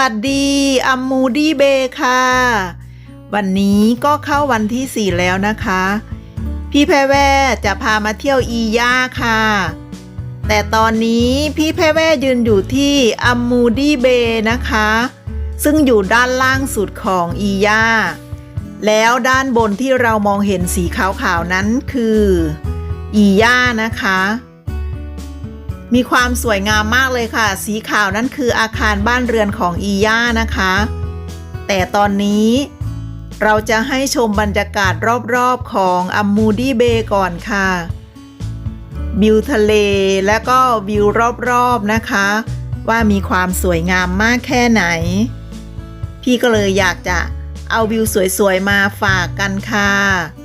วัสดีอัมมูดี้เบค่ะ วันนี้ก็เข้าวันที่ 4 แล้วนะคะ พี่แพรแว่จะพามาเที่ยวอีย่าค่ะ แต่ตอนนี้พี่แพรแว่ยืนอยู่ที่อัมมูดี้เบนะคะ ซึ่งอยู่ด้านล่างสุดของอีย่าแล้วด้านบนที่เรามองเห็นสีขาวๆนั้นคือ อีย่านะคะ มีความสวยงามมากเลยค่ะ สีขาวนั่นคืออาคารบ้านเรือนของอีย่านะคะ แต่ตอนนี้เราจะให้ชมบรรยากาศรอบๆของอัมมูดี้เบย์ก่อนค่ะวิวทะเลและก็วิวรอบๆนะคะ ว่ามีความสวยงามมากแค่ไหน พี่ก็เลยอยากจะเอาวิวสวยๆมาฝากกันค่ะ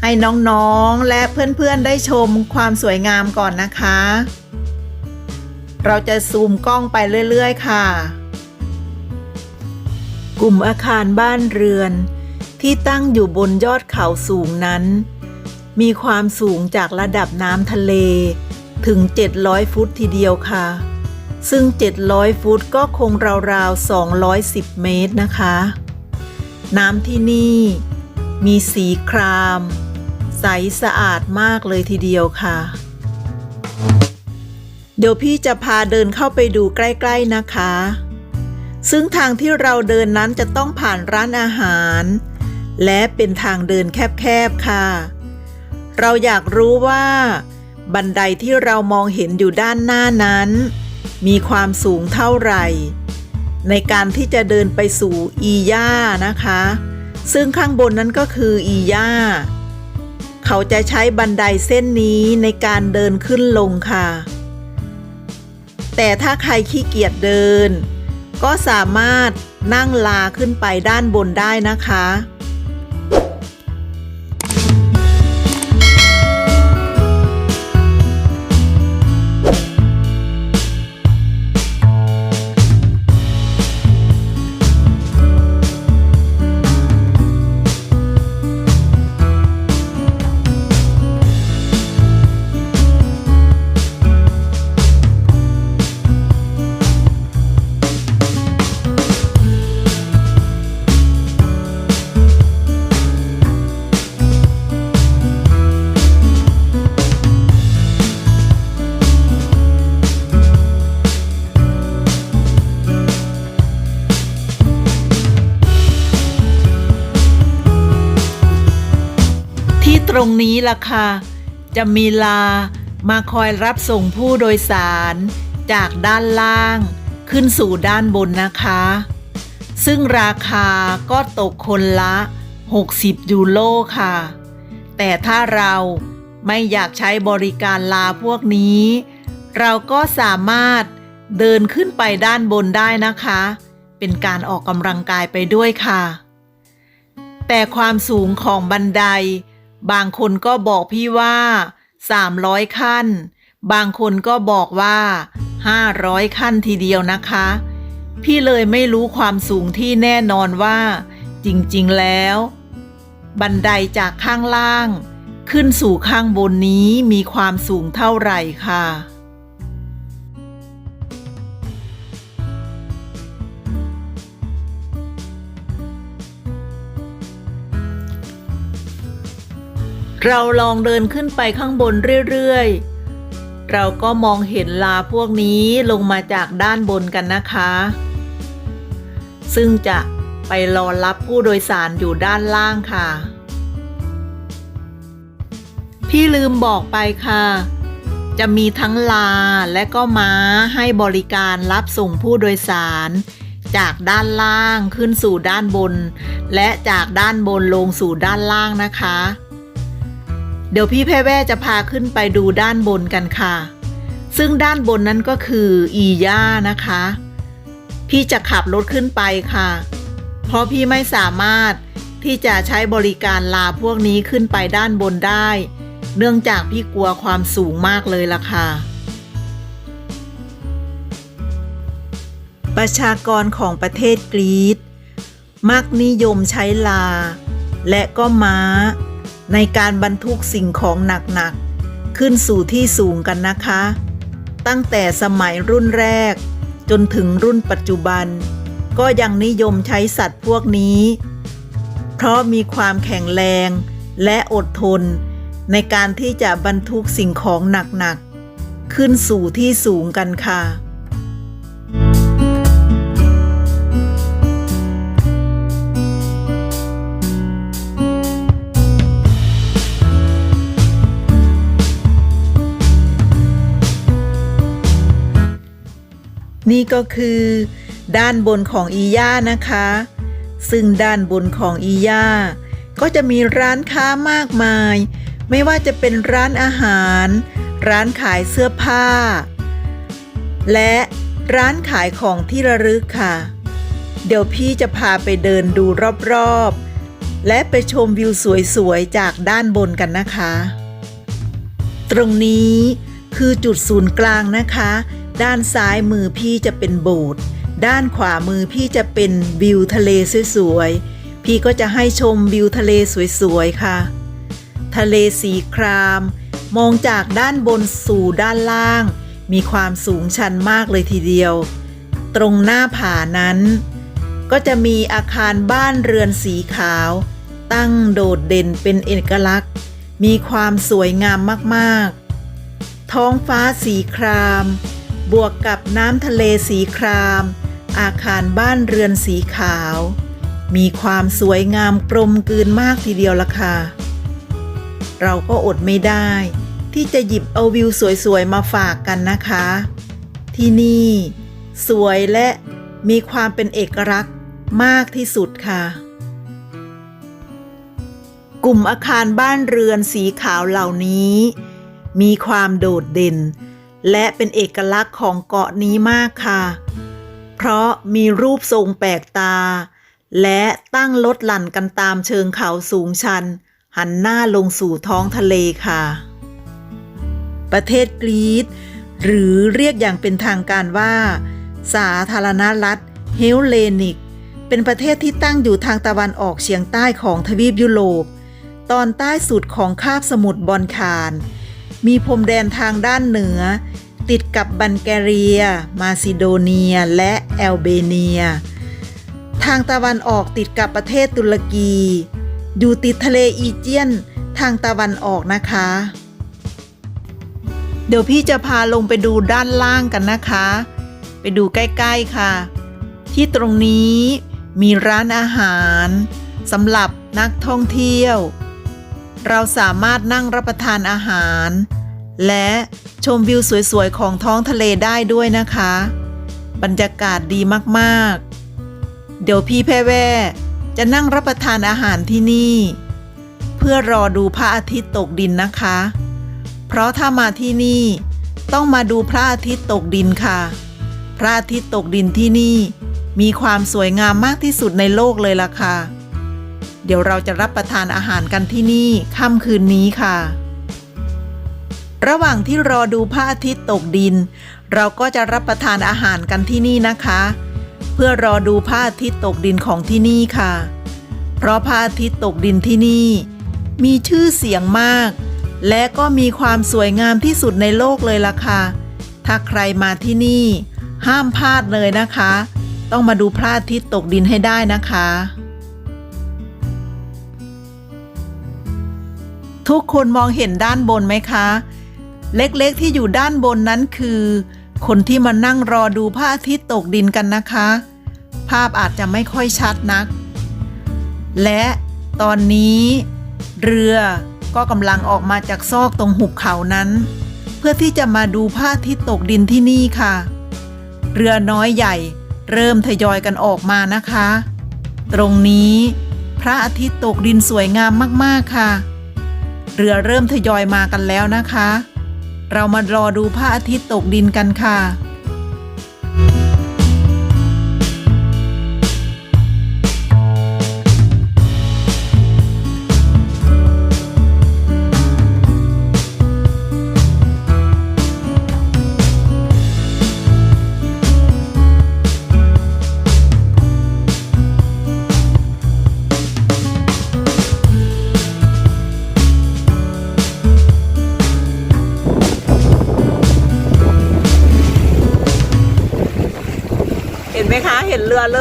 ให้น้องๆและเพื่อนๆได้ชมความสวยงามก่อนนะคะ เราจะซูมกล้องไปเรื่อยๆ ค่ะ กลุ่มอาคารบ้านเรือน ที่ตั้งอยู่บนยอดเขาสูงนั้น มีความสูงจากระดับน้ำทะเลถึง 700 ฟุตทีเดียวค่ะ ซึ่ง 700 ฟุตก็คงราวๆ 210 เมตรนะคะ น้ำที่นี่มีสีคราม ใสสะอาดมากเลยทีเดียวค่ะ เดี๋ยวพี่จะพาเดินเข้าไปดูใกล้ ๆนะคะ ซึ่งทางที่เราเดินนั้นจะต้องผ่านร้านอาหาร และเป็นทางเดินแคบๆค่ะ เราอยากรู้ว่า บันไดที่เรามองเห็นอยู่ด้านหน้านั้น มีความสูงเท่าไหร่ ในการที่จะเดินไปสู่อีย่านะคะ ซึ่งข้างบนนั้นก็คืออีย่า เขาจะใช้บันไดเส้นนี้ในการเดินขึ้นลงค่ะ แต่ถ้าใครขี้เกียจเดิน ก็สามารถนั่งลาขึ้นไปด้านบนได้นะคะ รงนี้ล่ะค่ะ จะมีลามาคอยรับส่งผู้โดยสาร จากด้านล่างขึ้นสู่ด้านบนนะคะ ซึ่งราคาก็ตกคนละ 60 ยูโรค่ะ แต่ถ้าเราไม่อยากใช้บริการลาพวกนี้ เราก็สามารถเดินขึ้นไปด้านบนได้นะคะ เป็นการออกกำลังกายไปด้วยค่ะ แต่ความสูงของบันได บางคนก็บอกพี่ว่า 300 ขั้น บางคนก็บอกว่า 500 ขั้นทีเดียวนะคะ พี่เลยไม่รู้ความสูงที่แน่นอนว่า จริงๆแล้ว บันไดจากข้างล่าง ขึ้นสู่ข้างบนนี้มีความสูงเท่าไหร่ค่ะ เราลองเดินขึ้นไปข้างบนเรื่อยๆ เราก็มองเห็นลาพวกนี้ลงมาจากด้านบนกันนะคะ ซึ่งจะไปรอรับผู้โดยสารอยู่ด้านล่างค่ะ พี่ลืมบอกไปค่ะ จะมีทั้งลาและก็ม้าให้บริการรับส่งผู้โดยสารจากด้านล่างขึ้นสู่ด้านบน และจากด้านบนลงสู่ด้านล่างนะคะ เดี๋ยวพี่แพรแว่จะพาขึ้นไปดูด้านบนกันค่ะ ซึ่งด้านบนนั้นก็คืออีย่านะคะ พี่จะขับรถขึ้นไปค่ะ เพราะพี่ไม่สามารถที่จะใช้บริการลาพวกนี้ขึ้นไปด้านบนได้ เนื่องจากพี่กลัวความสูงมากเลยล่ะค่ะ ประชากรของประเทศกรีซมักนิยมใช้ลา และก็ม้า ในการบรรทุกสิ่งของหนักๆ ขึ้นสู่ที่สูงกันนะคะ ตั้งแต่สมัยรุ่นแรก จนถึงรุ่นปัจจุบัน ก็ยังนิยมใช้สัตว์พวกนี้ เพราะมีความแข็งแรงและอดทน ในการที่จะบรรทุกสิ่งของหนักๆ ขึ้นสู่ที่สูงกันค่ะ นี่ก็คือด้านบนของอีย่านะคะ ซึ่งด้านบนของอีย่าก็จะมีร้านค้ามากมาย ไม่ว่าจะเป็นร้านอาหาร ร้านขายเสื้อผ้า และร้านขายของที่ระลึกค่ะ เดี๋ยวพี่จะพาไปเดินดูรอบๆ และไปชมวิวสวยๆ จากด้านบนกันนะคะ ตรงนี้คือจุดศูนย์กลางนะคะ ด้านซ้ายมือพี่จะเป็นโบสถ์ด้านขวามือพี่จะเป็นวิวทะเลสวยๆ พี่ก็จะให้ชมวิวทะเลสวยๆ ค่ะ ทะเลสีคราม มองจากด้านบนสู่ด้านล่าง มีความสูงชันมากเลยทีเดียว ตรงหน้าผานั้น ก็จะมีอาคารบ้านเรือนสีขาว ตั้งโดดเด่นเป็นเอกลักษณ์ มีความสวยงามมากๆ ท้องฟ้าสีคราม บวกกับน้ำทะเลสีคราม อาคารบ้านเรือนสีขาว มีความสวยงามกลมกลืนมากทีเดียวละค่ะ เราก็อดไม่ได้ ที่จะหยิบเอาวิวสวยๆมาฝากกันนะคะ ที่นี่ สวยและมีความเป็นเอกลักษณ์มากที่สุดค่ะ กลุ่มอาคารบ้านเรือนสีขาวเหล่านี้ มีความโดดเด่น และเป็นเอกลักษณ์ของเกาะนี้มากค่ะ เพราะมีรูปทรงแปลกตา และตั้งลดหลั่นกันตามเชิงเขาสูงชัน หันหน้าลงสู่ท้องทะเลค่ะ ประเทศกรีซหรือเรียกอย่างเป็นทางการว่า สาธารณรัฐเฮลเลนิก เป็นประเทศที่ตั้งอยู่ทางตะวันออกเฉียงใต้ของทวีปยุโรป ตอนใต้สุดของคาบสมุทรบอลคาน มีพรมแดนทางด้านเหนือ ติดกับบัลแกเรีย มาซิโดเนีย และแอลเบเนีย ทางตะวันออกติดกับประเทศตุรกี อยู่ติดทะเลอีเจียนทางตะวันออกนะคะ เดี๋ยวพี่จะพาลงไปดูด้านล่างกันนะคะ ไปดูใกล้ๆค่ะ ที่ตรงนี้มีร้านอาหารสำหรับนักท่องเที่ยว เราสามารถนั่งรับประทานอาหาร และชมวิวสวยๆ ของท้องทะเลได้ด้วยนะคะ บรรยากาศดีมากๆ เดี๋ยวพี่แพ่แว่จะนั่งรับประทานอาหารที่นี่ เพื่อรอดูพระอาทิตย์ตกดินนะคะ เพราะถ้ามาที่นี่ต้องมาดูพระอาทิตย์ตกดินค่ะ พระอาทิตย์ตกดินที่นี่มีความสวยงามมากที่สุดในโลกเลยล่ะค่ะ เดี๋ยวเราจะรับประทานอาหารกันที่นี่ค่ำคืนนี้ค่ะ ระหว่างที่รอดูพระอาทิตย์ตกดิน เราก็จะรับประทานอาหารกันที่นี่นะคะ เพื่อรอดูพระอาทิตย์ตกดินของที่นี่ค่ะ เพราะพระอาทิตย์ตกดินที่นี่ มีชื่อเสียงมาก และก็มีความสวยงามที่สุดในโลกเลยล่ะค่ะ ถ้าใครมาที่นี่ ห้ามพลาดเลยนะคะ ต้องมาดูพระอาทิตย์ตกดินให้ได้นะคะ ทุกคนมองเห็นด้านบนไหมคะ เล็กๆที่อยู่ด้านบนนั้นคือ คนที่มานั่งรอดูพระอาทิตย์ตกดินกันนะคะ ภาพอาจจะไม่ค่อยชัดนัก และตอนนี้ เรือก็กำลังออกมาจากซอกตรงหุบเขานั้น เพื่อที่จะมาดูพระอาทิตย์ตกดินที่นี่ค่ะ เรือน้อยใหญ่เริ่มทยอยกันออกมานะคะ ตรงนี้พระอาทิตย์ตกดินสวยงามมากๆค่ะ เรือเริ่มทยอยมากันแล้วนะคะ เรามารอดูพระอาทิตย์ตกดินกันค่ะ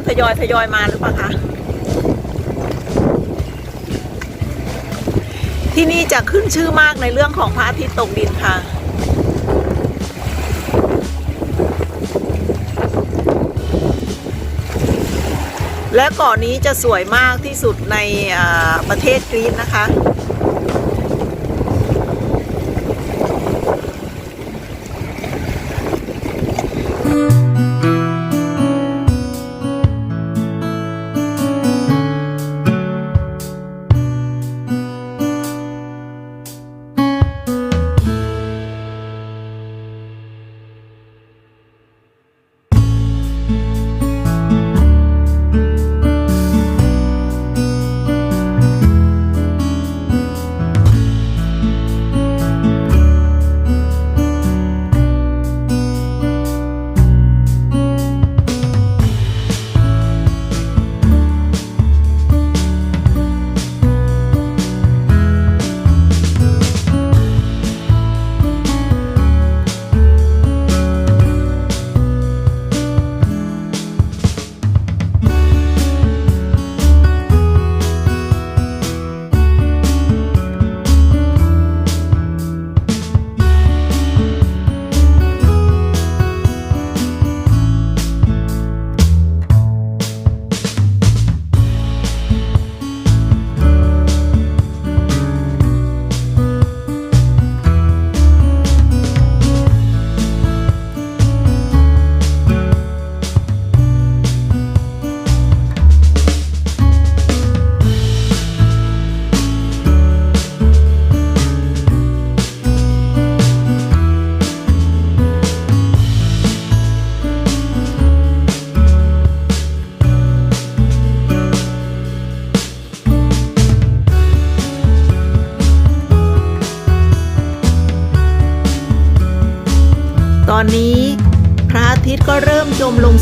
มทยอยทยอยมาหรือเปล่าคะที่นี่จะขึ้นชื่อมากในเรื่องของพระอาทิตย์ตกดินค่ะ และเกาะนี้จะสวยมากที่สุดในประเทศกรีซนะคะ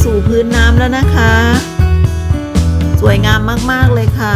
สู่พื้นน้ำแล้วนะคะ สวยงามมากๆเลยค่ะ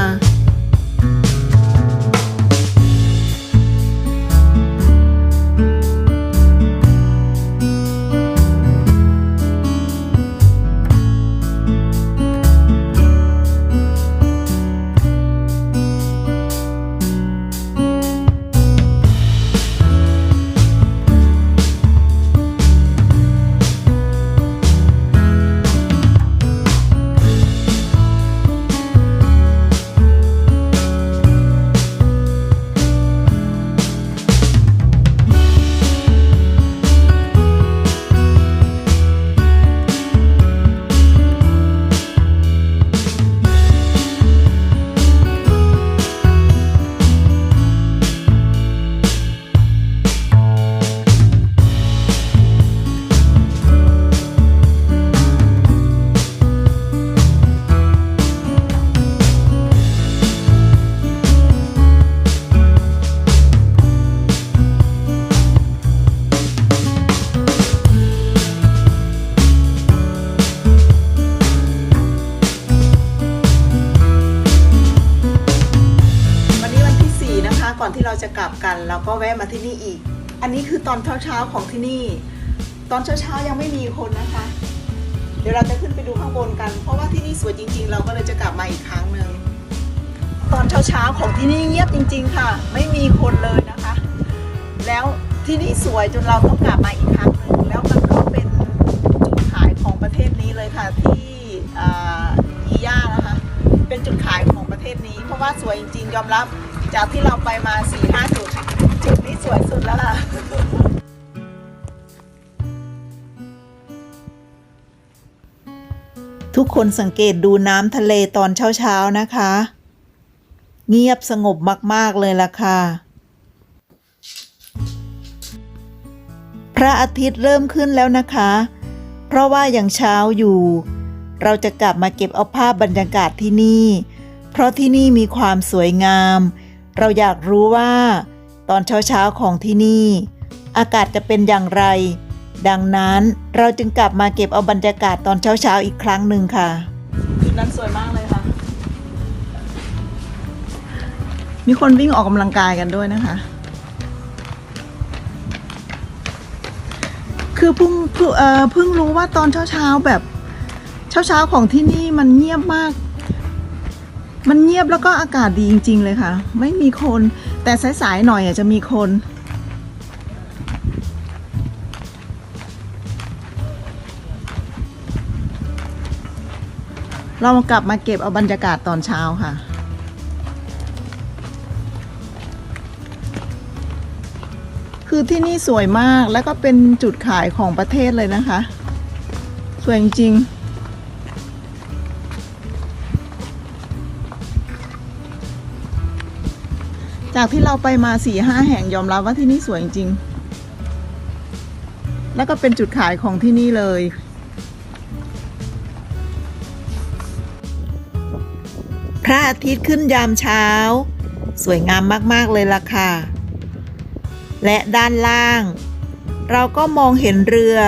ที่เราจะกลับกันเราก็แวะมาที่นี่อีก อันนี้คือตอนเช้าๆของที่นี่ ตอนเช้าๆยังไม่มีคนนะคะ เดี๋ยวเราจะขึ้นไปดูข้างบนกัน เพราะว่าที่นี่สวยจริง ๆ เราก็เลยจะกลับมาอีกครั้งหนึ่งตอนเช้าๆของที่นี่เงียบจริง ๆ ค่ะ ไม่มีคนเลยนะคะ แล้วที่นี่สวยจนเราต้องกลับมาอีกครั้งหนึ่งแล้วมันก็เป็นจุดขายของประเทศนี้เลยค่ะที่อีย่านะคะ เป็นจุดขายของประเทศนี้ เพราะว่าสวยจริงๆยอมรับ จากที่เราไปมา4ี่ห้าจุด จุดนี้สวยสุดแล้วล่ะทุกคนสังเกตดูน้ำทะเลตอนเช้าๆนะคะ เงียบสงบมากๆเลยล่ะค่ะ พระอาทิตย์เริ่มขึ้นแล้วนะคะ เพราะว่ายังเช้าอยู่ เราจะกลับมาเก็บเอาภาพบรรยากาศที่นี่ เพราะที่นี่มีความสวยงาม เราอยากรู้ว่า ตอนเช้าๆของที่นี่ อากาศจะเป็นอย่างไร ดังนั้นเราจึงกลับมาเก็บเอาบรรยากาศตอนเช้าๆอีกครั้งหนึ่งค่ะจุดนั้นสวยมากเลยค่ะ มีคนวิ่งออกกำลังกายกันด้วยนะคะ คือเพิ่งเพิ่งเอ่อเพิ่งรู้ว่าตอนเช้าๆแบบเช้าเช้าๆของที่นี่มันเงียบมาก มันเงียบแล้วก็อากาศดีจริง ๆ เลยค่ะ ไม่มีคน แต่สายๆหน่อยอาจจะมีคน เรากลับมาเก็บเอาบรรยากาศตอนเช้าค่ะคือที่นี่สวยมากแล้วก็เป็นจุดขายของประเทศเลยนะคะ สวยจริงๆ จากที่เราไปมาสี่ห้าแห่งยอมรับว่าที่นี่สวยจริงๆแล้วก็เป็นจุดขายของที่นี่เลย พระอาทิตย์ขึ้นยามเช้า สวยงามมาก ๆ เลยล่ะค่ะ และด้านล่าง เราก็มองเห็นเรือ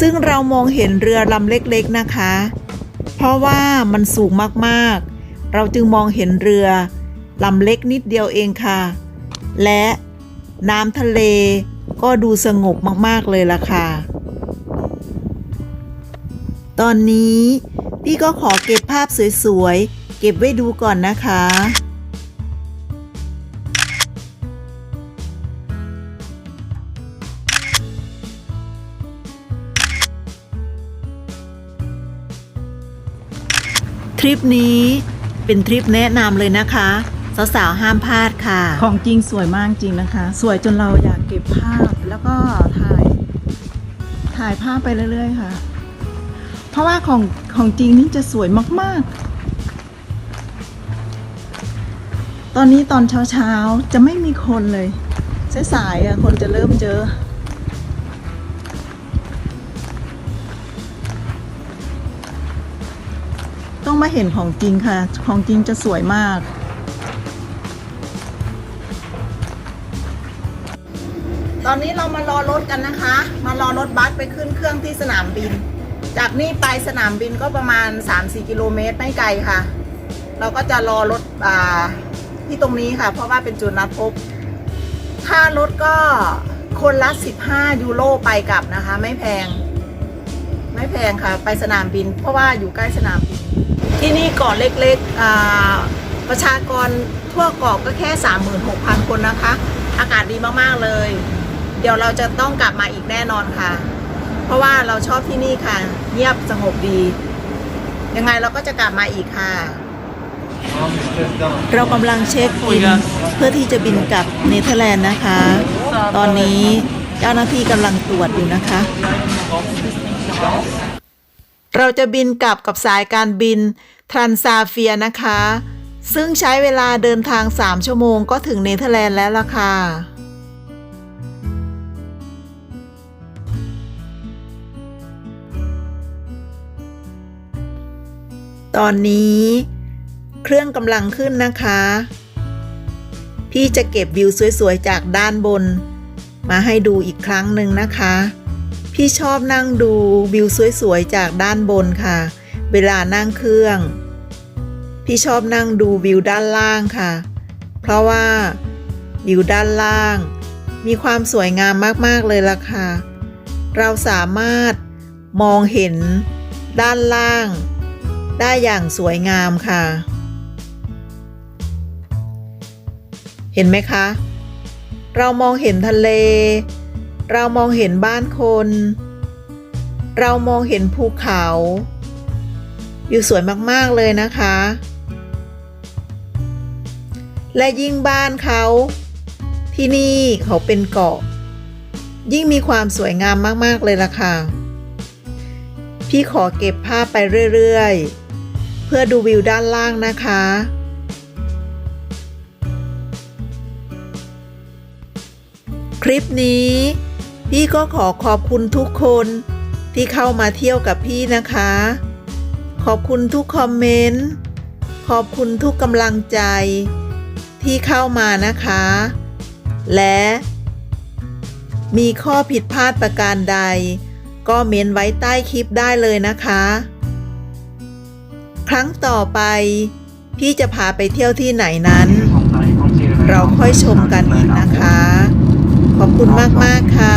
ซึ่งเรามองเห็นเรือลำเล็กๆนะคะ เพราะว่ามันสูงมากๆ เราจึงมองเห็นเรือ ลำเล็กนิดเดียวเองค่ะ และน้ำทะเลก็ดูสงบมากๆเลยล่ะค่ะ ตอนนี้พี่ก็ขอเก็บภาพสวยๆ เก็บไว้ดูก่อนนะคะทริปนี้เป็นทริปแนะนำเลยนะคะ สาวๆห้ามพลาดค่ะ ของจริงสวยมากจริงนะคะ สวยจนเราอยากเก็บภาพแล้วก็ถ่าย ถ่ายภาพไปเรื่อยๆค่ะ เพราะว่าของของจริงนี่จะสวยมากๆ ตอนนี้ตอนเช้าๆ จะไม่มีคนเลยสายๆคนจะเริ่มเจอต้องมาเห็นของจริงค่ะ ของจริงจะสวยมาก ตอนนี้เรามารอรถกันนะคะ มารอรถบัสไปขึ้นเครื่องที่สนามบิน จากนี่ไปสนามบินก็ประมาณ 3-4 กิโลเมตรไม่ไกลค่ะ เราก็จะรอรถอ่าที่ตรงนี้ค่ะ เพราะว่าเป็นจุดนัดพบค่ารถก็คนละ 15 ยูโรไปกลับนะคะ ไม่แพง ไม่แพงค่ะ ไปสนามบิน เพราะว่าอยู่ใกล้สนามบิน ที่นี่เกาะเล็กๆประชากรทั่วเกาะก็แค่ 36,000 คนนะคะ อากาศดีมาก ๆ เลย ดี๋ยวเราจะต้องกลับมาอีกแน่นอนค่ะ เพราะว่าเราชอบที่นี่ค่ะ เงียบสงบดี ยังไงเราก็จะกลับมาอีกค่ะ เรากำลังเช็คอินเพื่อที่จะบินกลับเนเธอร์แลนด์นะคะ ตอนนี้เจ้าหน้าที่กำลังตรวจอยู่นะคะ เราจะบินกลับกับสายการบินทรันซาเฟียนะคะ ซึ่งใช้เวลาเดินทาง 3 ชั่วโมงก็ถึงเนเธอร์แลนด์แล้วล่ะค่ะ ตอนนี้ เครื่องกำลังขึ้นนะคะ พี่จะเก็บวิวสวยๆ จากด้านบน มาให้ดูอีกครั้งหนึ่งนะคะ พี่ชอบนั่งดูวิวสวยๆ จากด้านบนค่ะ เวลานั่งเครื่อง พี่ชอบนั่งดูวิวด้านล่างค่ะ เพราะว่าวิวด้านล่าง มีความสวยงามมากๆเลยล่ะค่ะ เราสามารถมองเห็นด้านล่าง ได้อย่างสวยงามค่ะ เห็นไหมคะ เรามองเห็นทะเล เรามองเห็นบ้านคน เรามองเห็นภูเขาวิวสวยมากๆเลยนะคะ และยิ่งบ้านเขา ที่นี่เขาเป็นเกาะ ยิ่งมีความสวยงามมากๆเลยล่ะค่ะพี่ขอเก็บภาพไปเรื่อย ๆ เพื่อดูวิวด้านล่างนะคะ คลิปนี้ พี่ก็ขอขอบคุณทุกคนที่เข้ามาเที่ยวกับพี่นะคะ ขอบคุณทุกคอมเมนต์ ขอบคุณทุกกำลังใจที่เข้ามานะคะ และ มีข้อผิดพลาดประการใด ก็เม้นไว้ใต้คลิปได้เลยนะคะ ครั้งต่อไป พี่จะพาไปเที่ยวที่ไหนนั้น เราค่อยชมกันอีกนะคะ ขอบคุณมาก ๆ ค่ะ